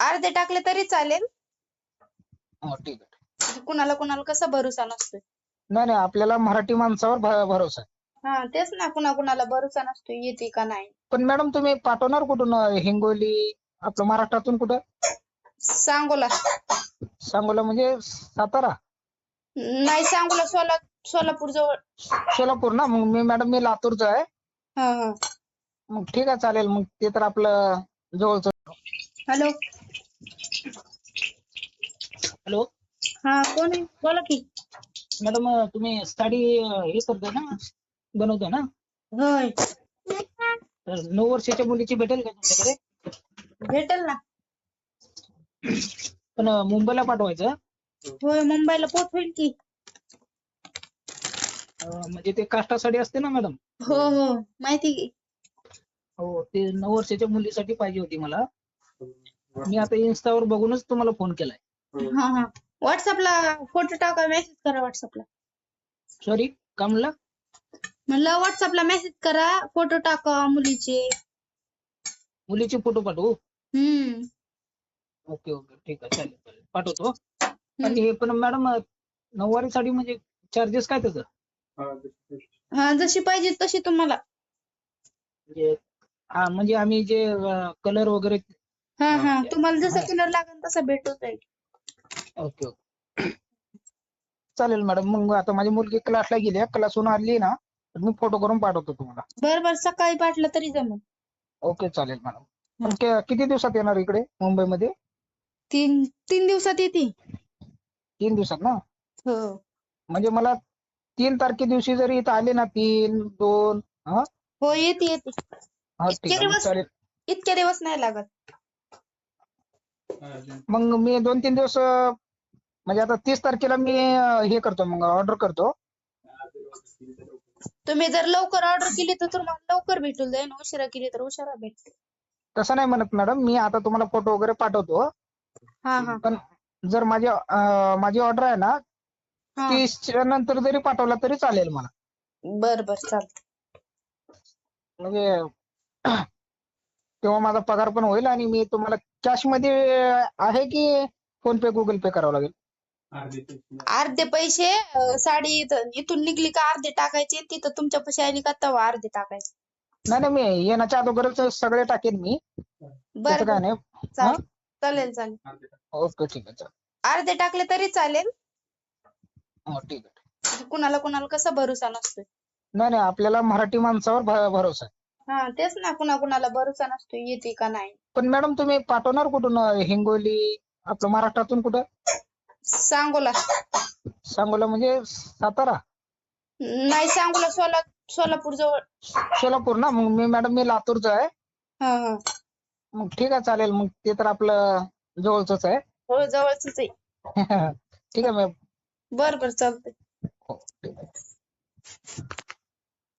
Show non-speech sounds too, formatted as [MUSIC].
अर्धे टाकले तरी चालेल. हो ठीक आहे. कुणाला कुणाला कसा भरोसा नसतोय. नाही नाही आपल्याला मराठी माणसावर भ- भरोसा आहे. हा तेच ना कुणा कुणाला भरोसा नसतोय येते का नाही. पण मॅडम तुम्ही पाठवणार कुठून अं, हिंगोली आपलं महाराष्ट्रातून कुठं? सांगोला. सांगोला म्हणजे सातारा? नाही सांगोला सोला सोलापूर जवळ. सोलापूर ना मग मी मॅडम मी लातूरचा आहे. हा हा. मग ठीक आहे चालेल मग ते तर आपलं जवळचं. हॅलो. हॅलो. हा कोण आहे? बोला की. मॅडम तुम्ही साडी हे करताय ना बनवताय ना? होय. तर नऊ वर्षाच्या मुलीची भेटेल का तुमच्याकडे? भेटेल ना. पण अं, मुंबईला पाठवायचं? होय मुंबईला होईल की. अं, म्हणजे ते काष्टा साडी असते ना मॅडम? हो हो. माहिती की. हो ते नऊ वर्षाच्या मुलीसाठी पाहिजे होती मला. मी आता इन्स्टावर बघूनच तुम्हाला फोन केलाय. हा. हा व्हॉट्सअपला फोटो टाका मेसेज करा व्हॉट्सअपला सॉरी का म्हणला म्हणलं व्हॉट्सअपला मेसेज करा फोटो टाका मुलीचे. मुलीचे फोटो पाठवू? हम्म. Okay okay. ठीक आहे चालेल चालेल. पाठवतो. आणि हे पण मॅडम नऊवारी साडी म्हणजे चार्जेस काय त्याचं? हा जशी पाहिजे. तशी तुम्हाला. म्हणजे हा म्हणजे आम्ही जे कलर वगैरे हा हा. तुम्हाला जसा कलर लागेल तसा भेटून जाईल. Okay okay. चालेल मॅडम मग आता माझी मुलगी क्लासला गेली आहे क्लासहून आली ना तर मी फोटो करून पाठवतो तुम्हाला. बर बर सकाळी पाठलं तरी जमल. ओके चालेल मॅडम. पण के- किती दिवसात येणार इकडे मुंबईमध्ये? तीन तीन दिवसात येते. तीन दिवसात ना? हो. म्हणजे मला तीन तारखे दिवशी जरी इथं आले ना तीन दोन हा? हो येते येते. हा ठीक आहे मग दिवस? चालेल. इतके दिवस नाही लागत. मग मी दोन तीन दिवस अं, म्हणजे आता तीस तारखेला मी अं, हे करतो मग ऑर्डर करतो. तुम्ही जर लवकर ऑर्डर केली तर तुम्हाला लवकर भेटून जाईल. उशिरा केली तर उशिरा भेटते. तसं नाही म्हणत मॅडम मी आता तुम्हाला फोटो वगैरे पाठवतो. हा हा. पण जर माझी अं, माझी ऑर्डर आहे ना हा. तीसच्या नंतर जरी पाठवला तरी चालेल मला. बर बर चालत म्हणजे तेव्हा माझा पगार पण होईल आणि मी तुम्हाला कॅशमध्ये आहे की फोन पे गुगल पे करावं लागेल? अर्धे पैसे अं, साडी इथं- इथून निघली का अर्धे टाकायचे? तिथं तुमच्या पैसे आली का तेव्हा अर्धे टाकायचे. नाही नाही मी येण्याच्या अगोदरच सगळे टाकेन मी. बर त्याचं काय बर नाही. चालेल चालेल चालेल. ओके ठीक आहे अर्धे टाकले तरी चालेल. हो ठीक आहे. कुणाला कुणाला कसा भरोसा नसतोय? नाही नाही आपल्याला मराठी माणसावर भ- भरोसा आहे. हा तेच ना कुणा कुणाला भरोसा नसतोय येते का नाही. पण मॅडम तुम्ही पाठवणार कुठून हिंगोली आपलं महाराष्ट्रातून कुठं? सांगोला. सांगोला म्हणजे सातारा? नाही सांगोला सोला सोलापूर जवळ. सोलापूर ना? मग मी मॅडम मी लातूरचा आहे. हा हा. मग ठीक आहे चालेल. मग ते तर आपलं जवळच आहे. हो जवळच आहे. [LAUGHS] ठीक आहे मॅम. बर बर चालतंय. हो ठीक आहे.